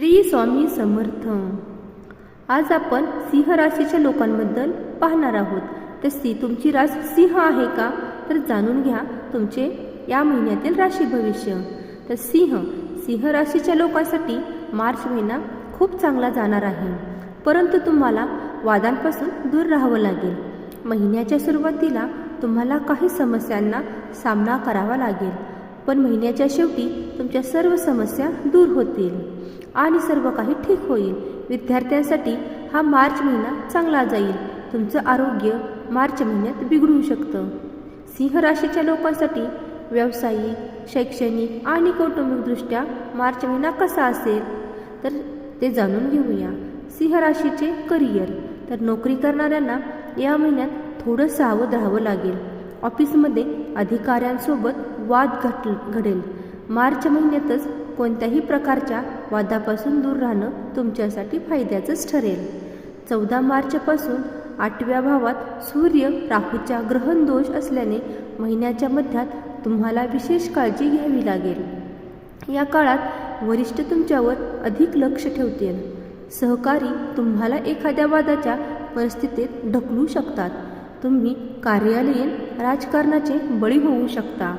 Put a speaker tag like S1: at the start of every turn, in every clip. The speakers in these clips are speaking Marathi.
S1: श्री स्वामी समर्थ आज आपण सिंह राशीच्या लोकांबद्दल पाहणार आहोत. तशी तुमची रास सिंह आहे का? तर जाणून घ्या तुमचे या महिन्यातील राशी भविष्य. तर सिंह सिंह राशीच्या लोकांसाठी मार्च महिना खूप चांगला जाणार आहे. परंतु तुम्हाला वादांपासून दूर राहावं लागेल. महिन्याच्या सुरुवातीला तुम्हाला काही समस्यांना सामना करावा लागेल. पण महिन्याच्या शेवटी तुमच्या सर्व समस्या दूर होतील. आणि सर्व काही ठीक होईल. विद्यार्थ्यांसाठी हा मार्च महिना चांगला जाईल. तुमचं आरोग्य मार्च महिन्यात बिघडू शकतं. सिंह राशीच्या लोकांसाठी व्यावसायिक शैक्षणिक आणि कौटुंबिकदृष्ट्या मार्च महिना कसा असेल? तर ते जाणून घेऊया. सिंह राशीचे करिअर. तर नोकरी करणाऱ्यांना या महिन्यात थोडं सावध राहावं लागेल. ऑफिसमध्ये अधिकाऱ्यांसोबत वाद घट घडेल. मार्च महिन्यातच कोणत्याही प्रकारच्या वादापासून दूर राहणं तुमच्यासाठी फायद्याचंच ठरेल. चौदा मार्चपासून आठव्या भावात सूर्य राहूच्या ग्रहण दोष असल्याने महिन्याच्या मध्यात तुम्हाला विशेष काळजी घ्यावी लागेल. या काळात वरिष्ठ तुमच्यावर अधिक लक्ष ठेवतील. सहकारी तुम्हाला एखाद्या वादाच्या परिस्थितीत ढकलू शकतात. तुम्ही कार्यालयीन राजकारणाचे बळी होऊ शकता.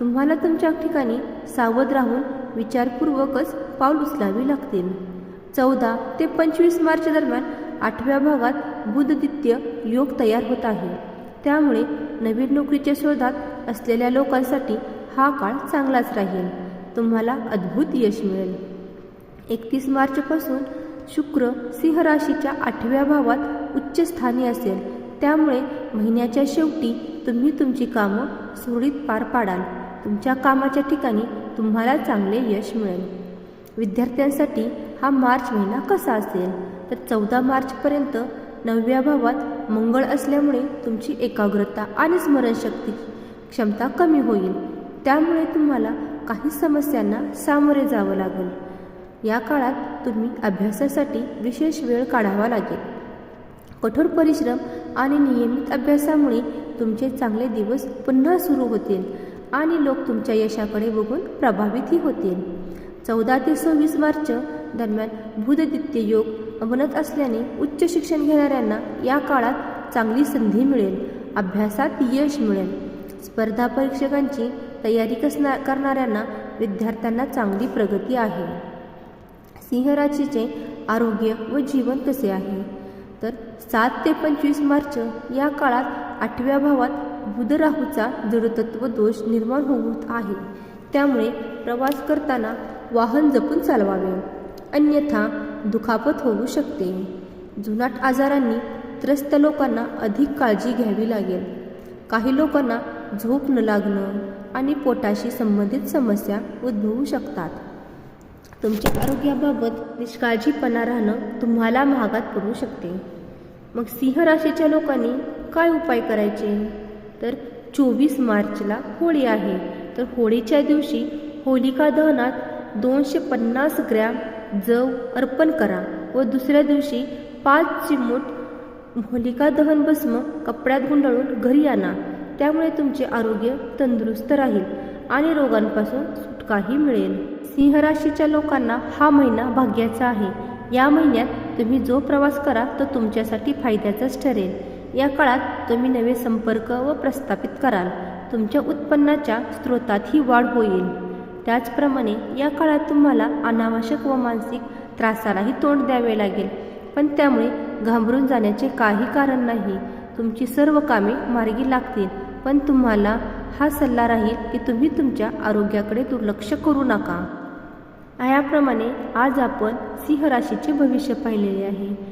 S1: तुम्हाला तुमच्या ठिकाणी सावध राहून विचारपूर्वकच पाऊल उचलावी लागतील. चौदा ते पंचवीस मार्च दरम्यान आठव्या भागात बुधदित्य योग तयार होत आहे. त्यामुळे नवीन नोकरीच्या शोधात असलेल्या लोकांसाठी हा काळ चांगलाच राहील. तुम्हाला अद्भुत यश मिळेल. एकतीस मार्चपासून शुक्र सिंह राशीच्या आठव्या भावात उच्च स्थानी असेल. त्यामुळे महिन्याच्या शेवटी तुम्ही तुमची कामं सुरळीत पार पाडाल. तुमच्या कामाच्या ठिकाणी तुम्हाला चांगले यश मिळेल. विद्यार्थ्यांसाठी हा मार्च महिना कसा असेल? तर चौदा मार्चपर्यंत नवव्या भावात मंगळ असल्यामुळे तुमची एकाग्रता आणि स्मरणशक्ती क्षमता कमी होईल. त्यामुळे तुम्हाला काही समस्यांना सामोरे जावं लागेल. या काळात तुम्ही अभ्यासासाठी विशेष वेळ काढावा लागेल. कठोर परिश्रम आणि नियमित अभ्यासामुळे तुमचे चांगले दिवस पुन्हा सुरू होतील. आणि लोक तुमच्या यशाकडे बघून प्रभावितही होतील. चौदा ते सव्वीस मार्च दरम्यान बुधदित्य योग बनत असल्याने उच्च शिक्षण घेणाऱ्यांना या काळात चांगली संधी मिळेल अभ्यासात यश मिळेल. स्पर्धा परीक्षकांची तयारी कसना करणाऱ्यांना विद्यार्थ्यांना चांगली प्रगती आहे. सिंहराशीचे आरोग्य व जीवन कसे आहे? तर सात ते पंचवीस मार्च या काळात आठव्या भावात बुधराहूचा जडतत्व दोष निर्माण होत आहे. त्यामुळे प्रवास करताना वाहन जपून चालवावे. अन्यथा दुखापत होऊ शकते. जुनाट आजारांनी त्रस्त लोकांना अधिक काळजी घ्यावी लागेल. काही लोकांना झोप न लागणं आणि पोटाशी संबंधित समस्या उद्भवू शकतात. तुमच्या आरोग्याबाबत निष्काळजीपणा राहणं तुम्हाला महागात पडू शकते. मग सिंह राशीच्या लोकांनी काय उपाय करायचे? तर चोवीस मार्चला होळी आहे. तर होळीच्या दिवशी होलिका दहनात दोनशे पन्नास ग्रॅम जव अर्पण करा व दुसऱ्या दिवशी पाच चिमूट होलिका दहन भस्म कपड्यात गुंडाळून घरी आणा. त्यामुळे तुमचे आरोग्य तंदुरुस्त राहील आणि रोगांपासून सुटकाही मिळेल. सिंह राशीच्या लोकांना हा महिना भाग्याचा आहे. या महिन्यात तुम्ही जो प्रवास करा तो तुमच्यासाठी फायद्याचाच ठरेल. या काळात तुम्ही नवे संपर्क व प्रस्थापित कराल. तुमच्या उत्पन्नाच्या स्रोतातही वाढ होईल. त्याचप्रमाणे या काळात तुम्हाला अनावश्यक व मानसिक त्रासालाही तोंड द्यावे लागेल. पण त्यामुळे घाबरून जाण्याचे काही कारण नाही. तुमची सर्व कामे मार्गी लागतील. पण तुम्हाला हा सल्ला राहील की तुम्ही तुमच्या आरोग्याकडे दुर्लक्ष करू नका. याप्रमाणे आज आपण सिंह राशीचे भविष्य पाहिलेले आहे.